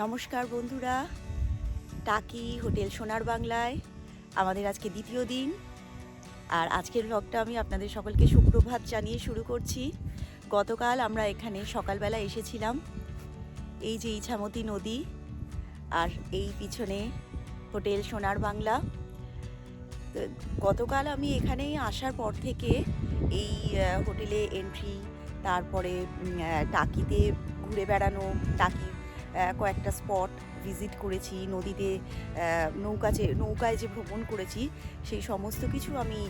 নমস্কার বন্ধুরা। টাকি হোটেল সোনার বাংলায় আমাদের আজকে দ্বিতীয় দিন। আর আজকের ব্লগটা আমি আপনাদের সকলকে সুপ্রভাত জানিয়ে শুরু করছি। গতকাল আমরা এখানে সকালবেলা এসেছিলাম। এই যে ইছামতি নদী আর এই পিছনে হোটেল সোনার বাংলা। গতকাল আমি এখানে আসার পর থেকে এই হোটেলে এন্ট্রি তারপরে টাকিতে ঘুরে বেড়ানো, টাকি কয়েকটা স্পট ভিজিট করেছি, নদীতে নৌকা যে, নৌকায় যে ভ্রমণ করেছি, সেই সমস্ত কিছু আমি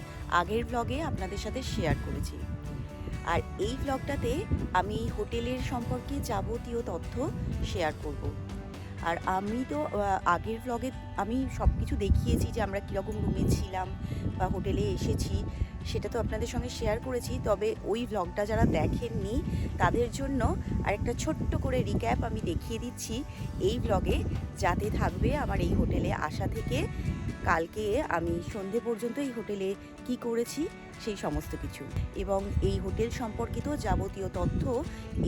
আগের ব্লগে আপনাদের সাথে শেয়ার করেছি। আর এই ব্লগটাতে আমি হোটেলের সম্পর্কে যাবতীয় তথ্য শেয়ার করব। আর আমি তো আগের ব্লগে আমি সব কিছু দেখিয়েছি যে আমরা কীরকম রুমে ছিলাম বা হোটেলে এসেছি, সেটা তো আপনাদের সঙ্গে শেয়ার করেছি। তবে ওই ব্লগটা যারা দেখেননি, তাদের জন্য আরেকটা ছোট্ট করে রিক্যাপ আমি দেখিয়ে দিচ্ছি এই ব্লগে যাতে থাকবে আমার এই হোটেলে আসা থেকে, কালকে আমি সন্ধে পর্যন্ত এই হোটেলে কি করেছি, সেই সমস্ত কিছু। এবং এই হোটেল সম্পর্কিত যাবতীয় তথ্য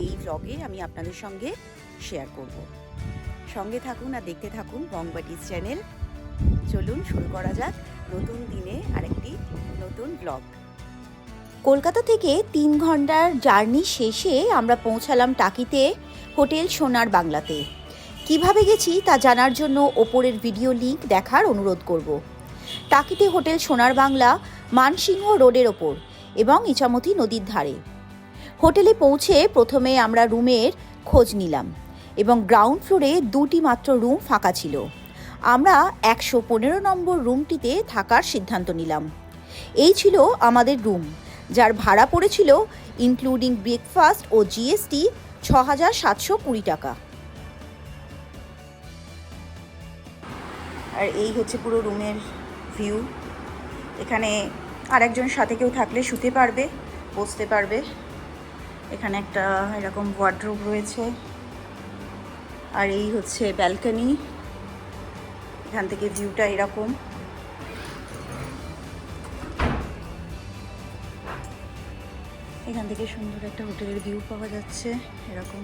এই ব্লগে আমি আপনাদের সঙ্গে শেয়ার করব। সঙ্গে থাকুন আর দেখতে থাকুন বংবাটিস চ্যানেল। চলুন শুরু করা যাক নতুন দিনে আরেকটি নতুন ব্লগ কলকাতা থেকে তিন ঘণ্টার জার্নি শেষে আমরা পৌঁছালাম টাকিতে, হোটেল সোনার বাংলাতে। কীভাবে গেছি তা জানার জন্য ওপরের ভিডিও লিংক দেখার অনুরোধ করব। টাকিতে হোটেল সোনার বাংলা, মানসিংহ রোডের ওপর এবং ইচামতি নদীর ধারে। হোটেলে পৌঁছে প্রথমে আমরা রুমের খোঁজ নিলাম। এবং গ্রাউন্ড ফ্লোরে দুটি মাত্র রুম ফাঁকা ছিল। আমরা একশো পনেরো নম্বর রুমটিতে থাকার সিদ্ধান্ত নিলাম। এই ছিল আমাদের রুম যার ভাড়া পড়েছিল ইনক্লুডিং ব্রেকফাস্ট ও জিএসটি ছ হাজার সাতশো কুড়ি টাকা। আর এই হচ্ছে পুরো রুমের ভিউ এখানে আরেকজন সাথে কেউ থাকলে শুতে পারবে, বসতে পারবে। এখানে একটা এরকম ওয়ার্ড্রোব রয়েছে। আর এই হচ্ছে ব্যালকানি এখান থেকে ভিউটা এরকম। এখান থেকে সুন্দর একটা হোটেলের ভিউ পাওয়া যাচ্ছে, এরকম।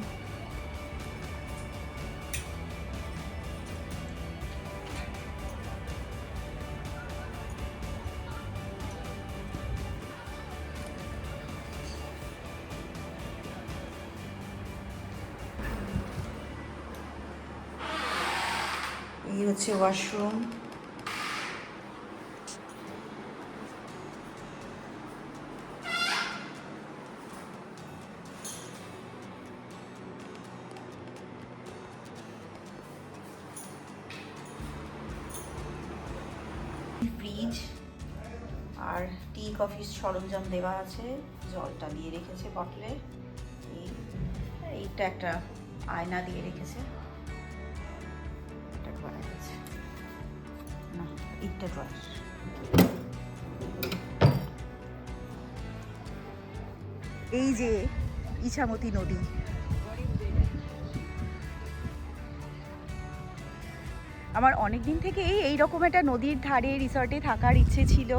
হচ্ছে ওয়াশরুম। ফ্রিজ আর টি কফি সরঞ্জাম দেওয়া আছে। জলটা দিয়ে রেখেছে বটলে। এই, এইটা একটা আয়না দিয়ে রেখেছে। এইটা ড্রয়ার। এই যে ইছামতি নদী। আমার অনেক দিন থেকেই এইরকম একটা নদীর ধারে রিসর্টে থাকার ইচ্ছে ছিল।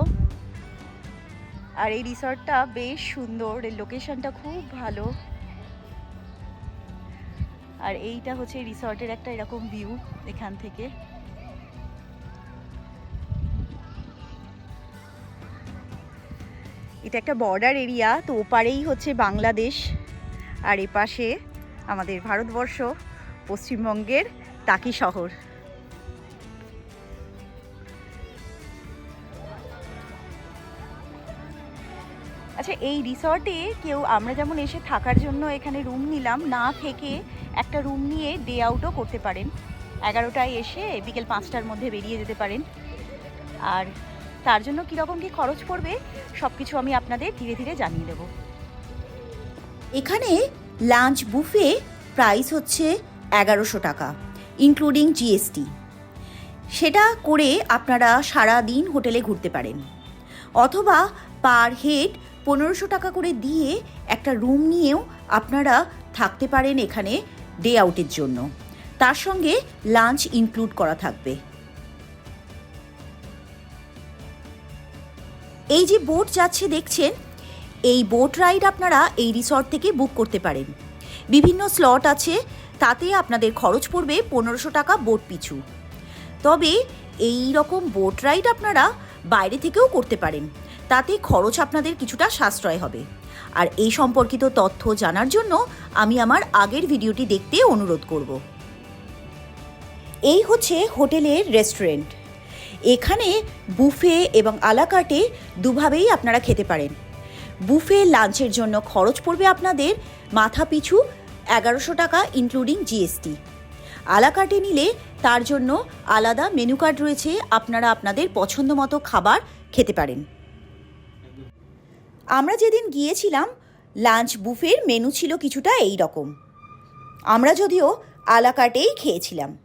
আর এই রিসর্টটা বেশ সুন্দর লোকেশনটা খুব ভালো। আর এইটা হচ্ছে রিসর্টের একটা এরকম ভিউ এখান থেকে। এটা একটা বর্ডার এরিয়া তো ওপারেই হচ্ছে বাংলাদেশ। আর এপাশে আমাদের ভারতবর্ষ, পশ্চিমবঙ্গের টাকি শহর। আচ্ছা এই রিসর্টে কেউ, আমরা যেমন এসে থাকার জন্য এখানে রুম নিলাম, না থেকে একটা রুম নিয়ে ডে আউটও করতে পারেন। এগারোটায় এসে বিকেল পাঁচটার মধ্যে বেরিয়ে যেতে পারেন। আর তার জন্য কীরকম কী খরচ পড়বে সব কিছু আমি আপনাদের ধীরে ধীরে জানিয়ে দেবো। এখানে লাঞ্চ বুফে প্রাইস হচ্ছে এগারোশো টাকা ইনক্লুডিং জিএসটি সেটা করে আপনারা সারা দিন হোটেলে ঘুরতে পারেন। অথবা পার হেড পনেরোশো টাকা করে দিয়ে একটা রুম নিয়েও আপনারা থাকতে পারেন এখানে ডে আউটের জন্য। তার সঙ্গে লাঞ্চ ইনক্লুড করা থাকবে। এই যে বোট যাচ্ছে দেখছেন, এই বোট রাইড আপনারা এই রিসর্ট থেকে বুক করতে পারেন। বিভিন্ন স্লট আছে, তাতে আপনাদের খরচ পড়বে পনেরোশো টাকা বোট পিছু। তবে এই রকম বোট রাইড আপনারা বাইরে থেকেও করতে পারেন, তাতে খরচ আপনাদের কিছুটা সাশ্রয় হবে। আর এই সম্পর্কিত তথ্য জানার জন্য আমি আমার আগের ভিডিওটি দেখতে অনুরোধ করব। এই হচ্ছে হোটেলের রেস্টুরেন্ট। এখানে বুফে এবং আলাকাটে দুভাবেই আপনারা খেতে পারেন। বুফে লাঞ্চের জন্য খরচ পড়বে আপনাদের মাথা পিছু এগারোশো টাকা ইনক্লুডিং জিএসটি আলাকাটে নিলে তার জন্য আলাদা মেনু কার্ড রয়েছে, আপনারা আপনাদের পছন্দ মতো খাবার খেতে পারেন। আমরা যেদিন গিয়েছিলাম, লাঞ্চ বুফের মেনু ছিল কিছুটা এই রকম আমরা যদিও আলাকাটেই খেয়েছিলাম।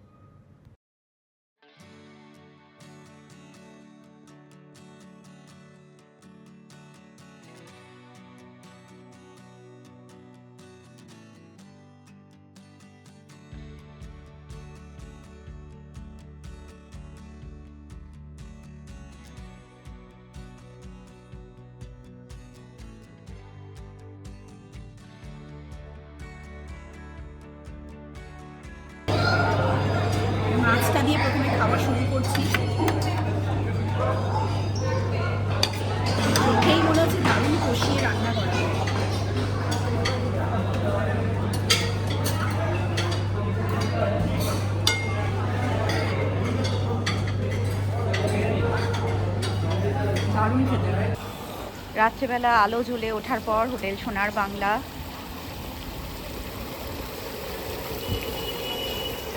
রাত্রেবেলা আলো জ্বলে ওঠার পর হোটেল সোনার বাংলা।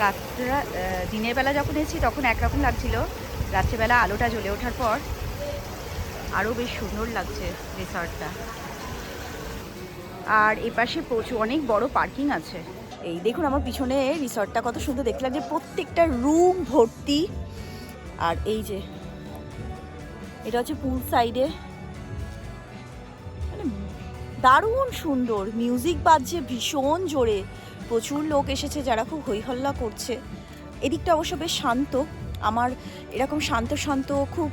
রাত্রা দিনের বেলা যখন এসেছি তখন একরকম লাগছিল। রাত্রেবেলা আলোটা জ্বলে ওঠার পর আরও বেশ সুন্দর লাগছে রিসর্টটা। আর এপাশে প্রচুর অনেক বড় পার্কিং আছে। এই দেখুন আমার পিছনে রিসর্টটা কত সুন্দর দেখতে লাগছে প্রত্যেকটা রুম ভর্তি। আর এই যে, এটা হচ্ছে পুল সাইডে দারুণ সুন্দর মিউজিক বাজছে ভীষণ জোরে। প্রচুর লোক এসেছে যারা খুব হইহল্লা করছে। এদিকটা অবশ্য বেশ শান্ত। আমার এরকম শান্ত শান্ত খুব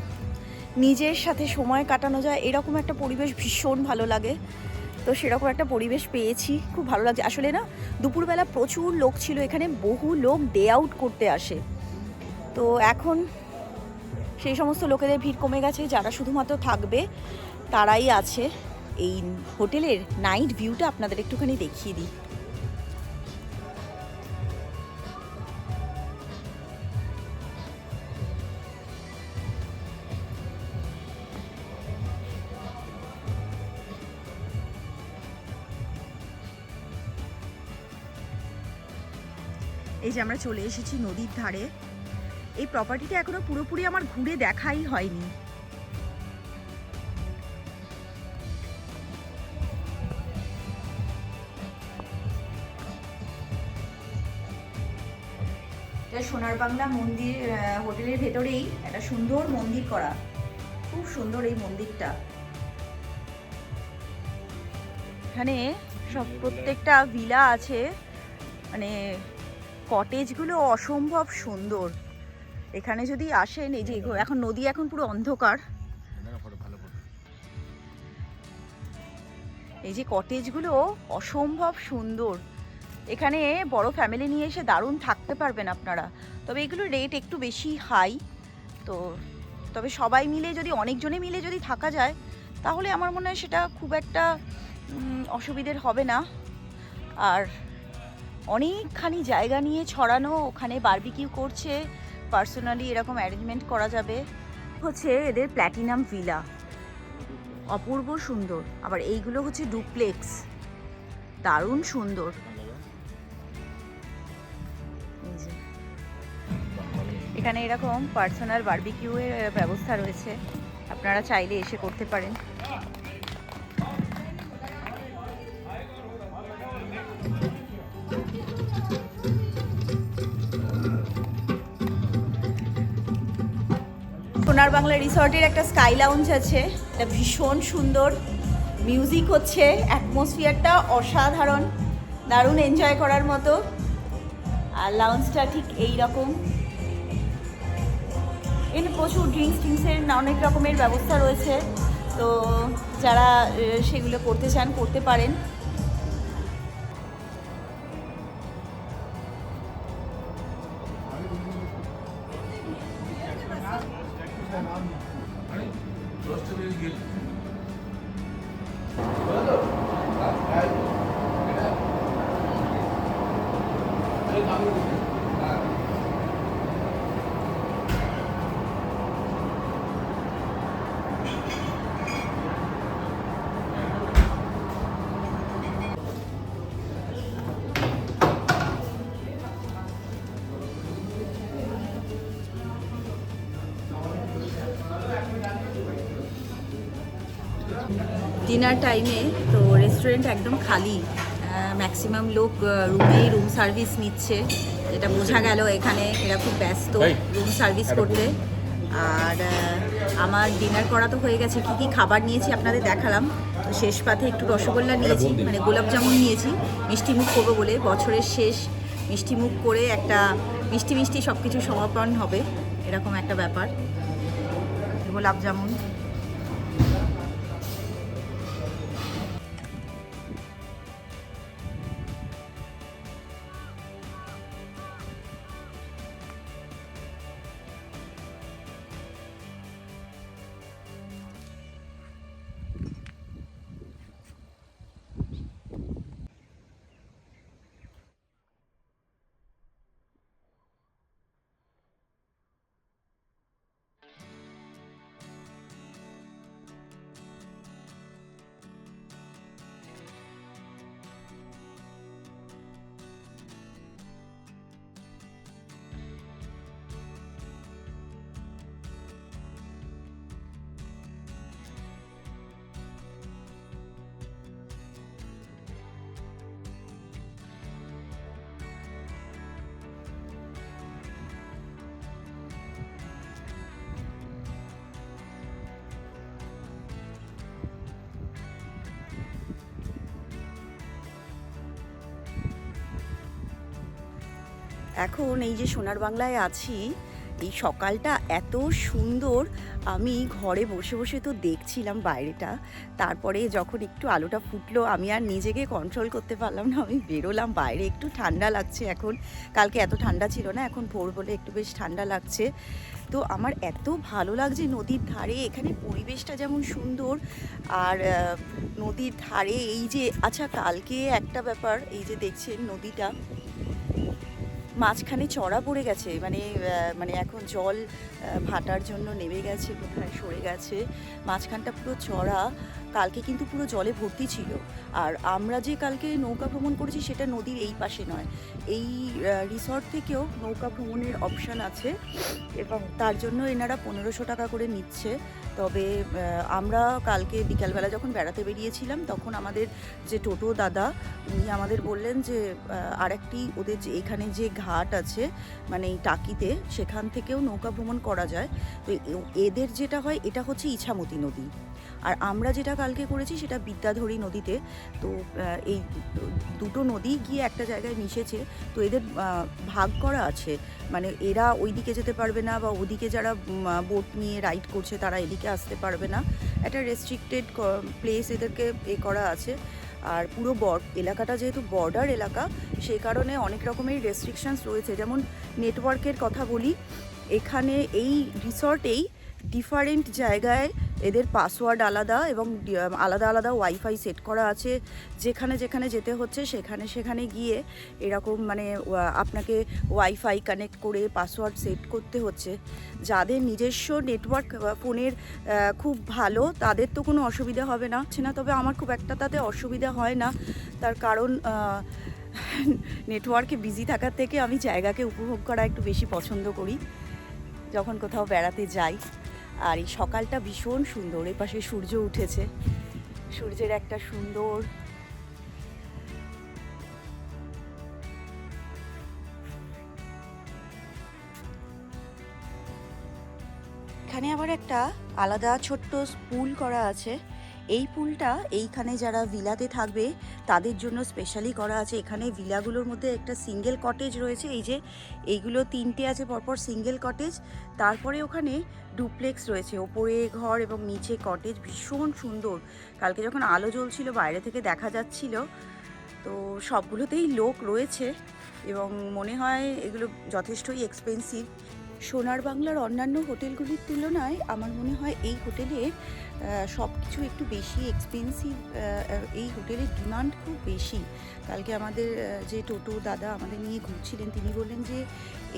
নিজের সাথে সময় কাটানো যায়, এরকম একটা পরিবেশ ভীষণ ভালো লাগে। তো সেরকম একটা পরিবেশ পেয়েছি, খুব ভালো লাগছে। আসলে না, দুপুরবেলা প্রচুর লোক ছিল এখানে, বহু লোক ডে আউট করতে আসে। তো এখন সেই সমস্ত লোকেদের ভিড় কমে গেছে, যারা শুধুমাত্র থাকবে, তারাই আছে। এই হোটেলের নাইট ভিউটা আপনাদের একটুখানি দেখিয়ে দিই। এই যে আমরা চলে এসেছি নদীর ধারে। এই প্রপার্টিটা এখনও পুরোপুরি আমার ঘুরে দেখাই হয়নি। সোনার বাংলা মন্দির হোটেলের ভেতরেই একটা সুন্দর মন্দির করা। খুব সুন্দর এই মন্দিরটা। এখানে সব প্রত্যেকটা ভিলা আছে। মানে কটেজগুলো অসম্ভব সুন্দর। এখানে যদি আসেন, এই যে এখন নদী এখন পুরো অন্ধকার। এই যে কটেজগুলো অসম্ভব সুন্দর। এখানে বড় ফ্যামিলি নিয়ে এসে দারুণ থাকতে পারবেন আপনারা। তবে এগুলো রেট একটু বেশি হাই তো তবে সবাই মিলে যদি, অনেকজনে মিলে যদি থাকা যায়, তাহলে আমার মনে হয় সেটা খুব একটা অসুবিধের হবে না। আর অনেকখানি জায়গা নিয়ে ছড়ানো, ওখানে বারবিকিউ করছে পার্সোনালি এরকম অ্যারেঞ্জমেন্ট করা যাবে। হচ্ছে এদের প্ল্যাটিনাম ভিলা অপূর্ব সুন্দর। আবার এইগুলো হচ্ছে ডুপ্লেক্স দারুণ সুন্দর। এখানে এরকম পার্সোনাল বারবিকিউ এর ব্যবস্থা রয়েছে। আপনারা চাইলে এসে করতে পারেন। সোনার বাংলা রিসর্টের একটা স্কাই লাউঞ্জ আছে। এটা ভীষণ সুন্দর। মিউজিক হচ্ছে অ্যাটমসফিয়ারটা অসাধারণ। দারুণ এনজয় করার মতো। আর লাউঞ্জটা ঠিক এই রকম এখানে প্রচুর ড্রিঙ্কস ড্রিঙ্কসের অনেক রকমের ব্যবস্থা রয়েছে। তো যারা সেগুলো করতে চান, করতে পারেন। ডিনার টাইমে তো রেস্টুরেন্ট একদম খালি। ম্যাক্সিমাম লোক রুমেই রুম সার্ভিস নিচ্ছে। যেটা বোঝা গেল এখানে এরা খুব ব্যস্ত রুম সার্ভিস করতে। আর আমার ডিনার করা তো হয়ে গেছে। কী কী খাবার নিয়েছি আপনাদের দেখালাম। তো শেষ পাতে একটু রসগোল্লা নিয়েছি মানে গোলাপ জামুন নিয়েছি। মিষ্টি মুখ করব বলে বছরের শেষ মিষ্টি মুখ করে একটা মিষ্টি মিষ্টি সব কিছু সমাপন হবে। এরকম একটা ব্যাপার। গোলাপ এখন এই যে সোনার বাংলায় আছি, এই সকালটা এত সুন্দর। আমি ঘরে বসে বসে তো দেখছিলাম বাইরেটা। তারপরে যখন একটু আলোটা ফুটলো, আমি আর নিজেকে কন্ট্রোল করতে পারলাম না। আমি বেরোলাম বাইরে, একটু ঠান্ডা লাগছে এখন। কালকে এত ঠান্ডা ছিল না, এখন ভোর বলে একটু বেশ ঠান্ডা লাগছে। তো আমার এত ভালো লাগছে নদীর ধারে, এখানে পরিবেশটা যেমন সুন্দর। আর নদীর ধারে এই যে আচ্ছা কালকে একটা ব্যাপার, এই যে দেখছেন নদীটা। মাঝখানে চড়া পড়ে গেছে মানে মানে এখন জল ভাটার জন্য নেমে গেছে, কোথায় সরে গেছে, মাঝখানটা পুরো চড়া, কালকে কিন্তু পুরো জলে ভর্তি ছিল। আর আমরা যে কালকে নৌকা ভ্রমণ করেছি সেটা নদীর এই পাশে নয়। এই রিসর্ট থেকেও নৌকা ভ্রমণের অপশান আছে এবং তার জন্য এনারা পনেরোশো টাকা করে নিচ্ছে। তবে আমরা কালকে বিকালবেলা যখন বেড়াতে বেরিয়েছিলাম, তখন আমাদের যে টোটো দাদা, উনি আমাদের বললেন যে আরেকটি ওদের যে, এখানে যে ঘাট আছে মানে এই টাকিতে, সেখান থেকেও নৌকা ভ্রমণ করা যায়। তো এদের যেটা হয়, এটা হচ্ছে ইছামতি নদী। আর আমরা যেটা কালকে করেছি সেটা বিদ্যাধরী নদীতে, তো এই দুটো নদী গিয়ে একটা জায়গায় মিশেছে, তো এদের ভাগ করা আছে। মানে এরা ওইদিকে যেতে পারবে না বা ওদিকে যারা বোট নিয়ে রাইড করছে তারা এদিকে আসতে পারবে না। একটা রেস্ট্রিক্টেড প্লেস এদেরকে এ করা আছে। আর পুরো বর এলাকাটা যেহেতু বর্ডার এলাকা সেই কারণে অনেক রকমের রেস্ট্রিকশনস রয়েছে। যেমন নেটওয়ার্কের কথা বলি, এখানে এই রিসর্টেই ডিফারেন্ট জায়গায় এদের পাসওয়ার্ড আলাদা এবং আলাদা আলাদা ওয়াইফাই সেট করা আছে। যেখানে যেখানে যেতে হচ্ছে, সেখানে সেখানে গিয়ে এরকম মানে আপনাকে ওয়াইফাই কানেক্ট করে পাসওয়ার্ড সেট করতে হচ্ছে। যাদের নিজস্ব নেটওয়ার্ক ফোনের খুব ভালো, তাদের তো কোনো অসুবিধা হবে না। না, তবে আমার খুব একটা তাতে অসুবিধা হয় না। তার কারণ নেটওয়ার্কে বিজি থাকার থেকে আমি জায়গাকে উপভোগ করা একটু বেশি পছন্দ করি। যখন কোথাও বেড়াতে যাই। আর এই সকালটা ভীষণ সুন্দর এই পাশে সূর্য উঠেছে। সূর্যের একটা সুন্দর এখানে আবার একটা আলাদা ছোট্ট স্কুল করা আছে। এই পুলটা এইখানে যারা ভিলাতে থাকবে, তাদের জন্য স্পেশালি করা আছে। এখানে ভিলাগুলোর মধ্যে একটা সিঙ্গেল কটেজ রয়েছে। এই যে এইগুলো তিনটে আছে পরপর সিঙ্গেল কটেজ তারপরে ওখানে ডুপ্লেক্স রয়েছে। ওপরে ঘর এবং নিচে কটেজ ভীষণ সুন্দর। কালকে যখন আলো জ্বলছিল, বাইরে থেকে দেখা যাচ্ছিল। তো সবগুলোতেই লোক রয়েছে এবং মনে হয় এগুলো যথেষ্টই এক্সপেন্সিভ সোনার বাংলার অন্যান্য হোটেলগুলির তুলনায় আমার মনে হয় এই হোটেলে সব কিছু একটু বেশি এক্সপেন্সিভ এই হোটেলের ডিমান্ড খুব বেশি। কালকে আমাদের যে টোটো দাদা আমাদের নিয়ে ঘুরছিলেন, তিনি বললেন যে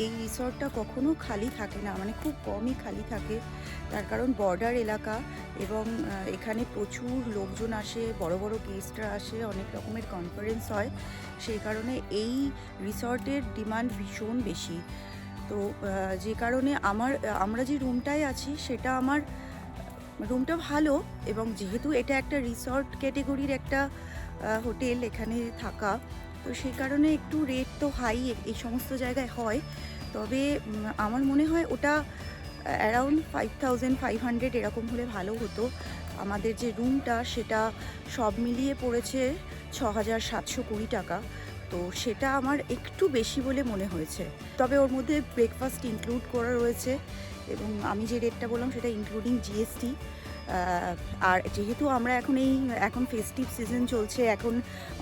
এই রিসর্টটা কখনো খালি থাকে না মানে খুব কমই খালি থাকে। তার কারণ বর্ডার এলাকা এবং এখানে প্রচুর লোকজন আসে, বড় বড় গেস্টরা আসে, অনেক রকমের কনফারেন্স হয়। সেই কারণে এই রিসর্টের ডিমান্ড ভীষণ বেশি। তো যে কারণে আমার, আমরা যে রুমটায় আছি সেটা আমার রুমটা ভালো এবং যেহেতু এটা একটা রিসর্ট ক্যাটেগরির একটা হোটেল এখানে থাকা, তো সেই কারণে একটু রেট তো হাই এই সমস্ত জায়গায় হয়। তবে আমার মনে হয় ওটা around five thousand five hundred এরকম হলে ভালো হতো। আমাদের যে রুমটা সেটা সব মিলিয়ে পড়েছে ছ হাজার সাতশো কুড়ি টাকা। তো সেটা আমার একটু বেশি বলে মনে হয়েছে। তবে ওর মধ্যে ব্রেকফাস্ট ইনক্লুড করা রয়েছে এবং আমি যে রেটটা বললাম সেটা ইনক্লুডিং জিএসটি আর যেহেতু আমরা এখন এই, এখন ফেস্টিভ সিজন চলছে, এখন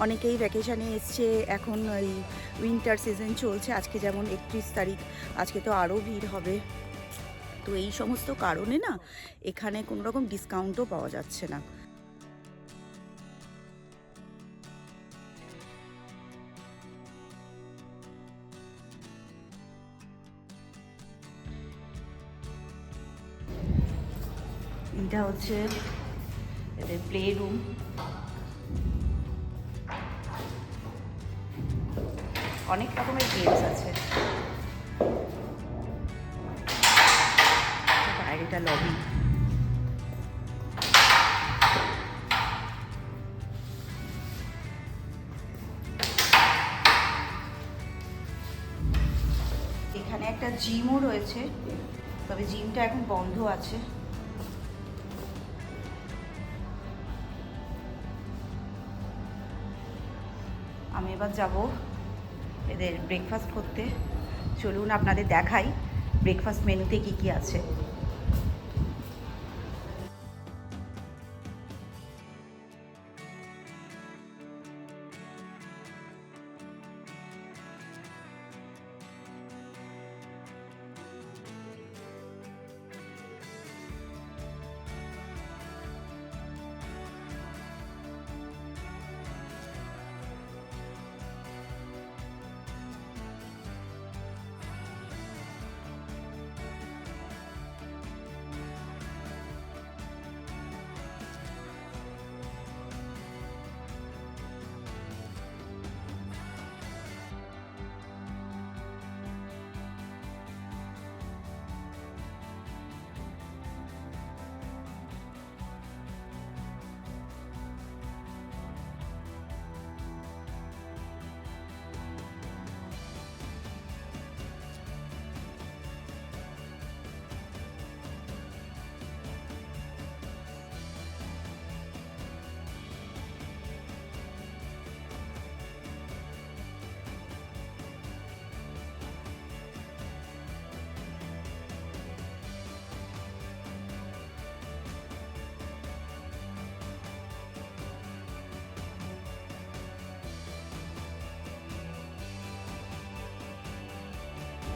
অনেকেই ভ্যাকেশানে এসছে, এখন ওই উইন্টার সিজন চলছে, আজকে যেমন একত্রিশ তারিখ, আজকে তো আরও ভিড় হবে। তো এই সমস্ত কারণে না, এখানে কোনো রকম ডিসকাউন্টও পাওয়া যাচ্ছে না। এটা হচ্ছে এদের প্লে রুম অনেক রকমের গেমস আছে। বাইরেটা লবি এখানে একটা জিমও রয়েছে, তবে জিমটা এখন বন্ধ আছে। আমি এবার যাব এদের ব্রেকফাস্ট করতে। চলুন আপনাদের দেখাই ব্রেকফাস্ট মেনুতে কি কি আছে।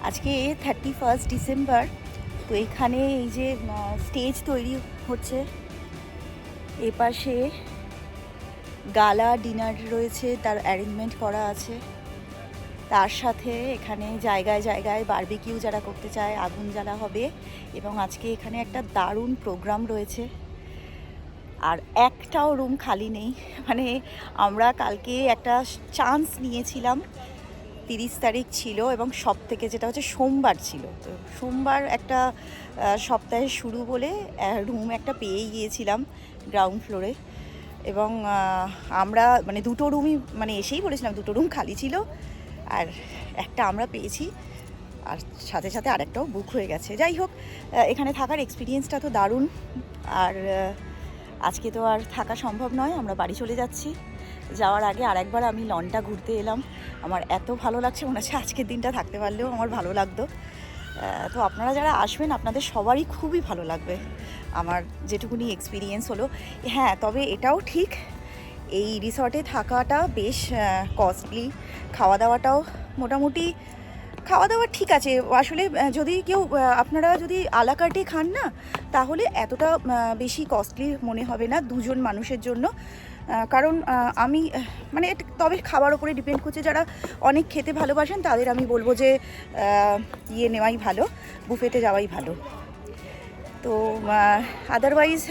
আজকে থার্টি ফার্স্ট ডিসেম্বর তো এখানে এই যে স্টেজ তৈরি হচ্ছে। এ পাশে গালা ডিনার রয়েছে, তার অ্যারেঞ্জমেন্ট করা আছে। তার সাথে এখানে জায়গায় জায়গায় বারবিকিউ যারা করতে চায়, আগুন জ্বালা হবে এবং আজকে এখানে একটা দারুণ প্রোগ্রাম রয়েছে। আর একটাও রুম খালি নেই। মানে আমরা কালকে একটা চান্স নিয়েছিলাম তিরিশ তারিখ ছিল এবং সব থেকে যেটা হচ্ছে সোমবার ছিল। তো সোমবার একটা সপ্তাহে শুরু বলে রুম একটা পেয়ে গিয়েছিলাম গ্রাউন্ড ফ্লোরে এবং আমরা মানে দুটো রুমই মানে এসেই বলেছিলাম দুটো রুম খালি ছিল। আর একটা আমরা পেয়েছি। আর সাথে সাথে আরেকটাও বুক হয়ে গেছে। যাই হোক এখানে থাকার এক্সপিরিয়েন্সটা তো দারুণ। আর আজকে তো আর থাকা সম্ভব নয়। আমরা বাড়ি চলে যাচ্ছি। যাওয়ার আগে আরেকবার আমি লনটা ঘুরতে এলাম। আমার এত ভালো লাগছে, মনে হচ্ছে আজকের দিনটা থাকতে পারলেও আমার ভালো লাগতো। তো আপনারা যারা আসবেন, আপনাদের সবারই খুবই ভালো লাগবে। আমার যেটুকুনি এক্সপিরিয়েন্স হলো। হ্যাঁ তবে এটাও ঠিক, এই রিসর্টে থাকাটা বেশ কস্টলি খাওয়া দাওয়াটাও মোটামুটি খাওয়া দাওয়া ঠিক আছে। আসলে যদি কেউ আপনারা যদি আলাকার্টে খান না, তাহলে এতটা বেশি কস্টলি মনে হবে না দুজন মানুষের জন্য। কারণ আমি মানে এটা তবে খাবার ওপরে ডিপেন্ড করছে যারা অনেক খেতে ভালোবাসেন তাদের আমি বলব যে ইয়ে নেওয়াই ভালো বুফেতে যাওয়াই ভালো। তো আদারওয়াইজ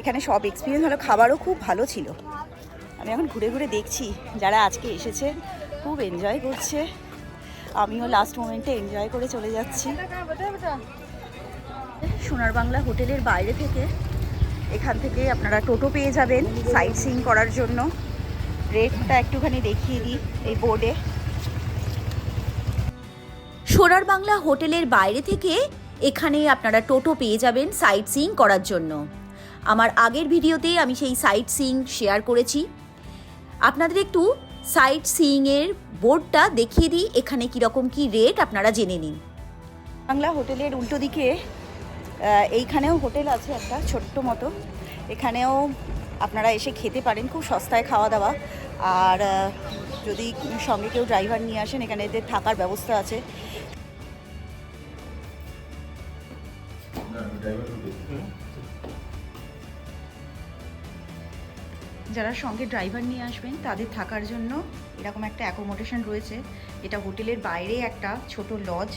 এখানে সব এক্সপিরিয়েন্স হলো খাবারও খুব ভালো ছিল। আমি এখন ঘুরে ঘুরে দেখছি যারা আজকে এসেছে খুব এনজয় করছে। আমিও লাস্ট মোমেন্টে এনজয় করে চলে যাচ্ছি। সোনার বাংলা হোটেলের বাইরে থেকে এখান থেকে আপনারা টোটো পেয়ে যাবেন সাইট সিইং করার জন্য। রেটটা একটুখানি দেখিয়ে দিই এই বোর্ডে সোনার বাংলা হোটেলের বাইরে থেকে এখানে আপনারা টোটো পেয়ে যাবেন সাইট সিইং করার জন্য। আমার আগের ভিডিওতে আমি সেই সাইট সিইং শেয়ার করেছি। আপনাদের একটু সাইট সিইংয়ের বোর্ডটা দেখিয়ে দিই এখানে কীরকম কী রেট আপনারা জেনে নিন। বাংলা হোটেলের উল্টো দিকে এইখানেও হোটেল আছে একটা ছোট্ট মতো। এখানেও আপনারা এসে খেতে পারেন খুব সস্তায় খাওয়া দাওয়া আর যদি সঙ্গে কেউ ড্রাইভার নিয়ে আসেন এখানে এদের থাকার ব্যবস্থা আছে। যারা সঙ্গে ড্রাইভার নিয়ে আসবেন তাদের থাকার জন্য এরকম একটা অ্যাকোমোডেশন রয়েছে। এটা হোটেলের বাইরে একটা ছোট লজ।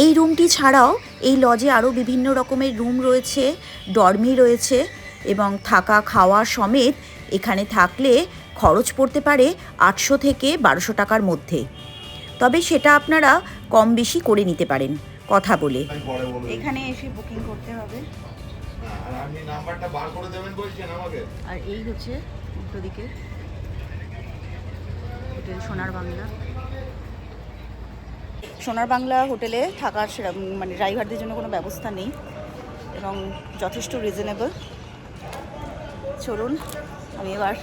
এই রুমটি ছাড়াও এই লজে আরও বিভিন্ন রকমের রুম রয়েছে ডরমি রয়েছে এবং থাকা খাওয়া সমেত এখানে থাকলে খরচ পড়তে পারে আটশো থেকে বারোশো টাকার মধ্যে। তবে সেটা আপনারা কম বেশি করে নিতে পারেন কথা বলে। এখানে এসে বুকিং করতে হবে। আর আপনি নাম্বারটা বার করে দেবেন বলছেন আমাকে? আর এই হচ্ছে উল্টো দিকে হোটেল সোনার বাংলা। সোনার বাংলা হোটেলে থাকার সেরকম মানে ড্রাইভারদের জন্য কোনো ব্যবস্থা নেই এবং যথেষ্ট রিজনেবল চলুন, আমি এবার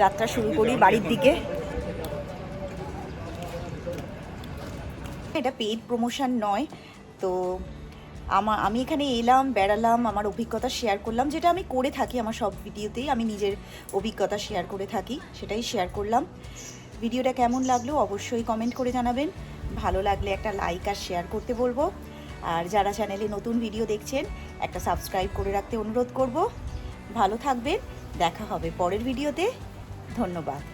যাত্রা শুরু করি বাড়ির দিকে। এটা পেইড প্রমোশন নয়, তো আমা, আমি এখানে এলাম, বেড়ালাম, আমার অভিজ্ঞতা শেয়ার করলাম, যেটা আমি করে থাকি আমার সব ভিডিওতেই, আমি নিজের অভিজ্ঞতা শেয়ার করে থাকি, সেটাই শেয়ার করলাম। ভিডিওটা কেমন লাগল অবশ্যই কমেন্ট করে জানাবেন। ভালো লাগলে একটা লাইক আর শেয়ার করতে বলব। আর যারা চ্যানেলে নতুন ভিডিও দেখছেন, একটা সাবস্ক্রাইব করে রাখতে অনুরোধ করব। ভালো থাকবেন, দেখা হবে পরের ভিডিওতে ধন্যবাদ।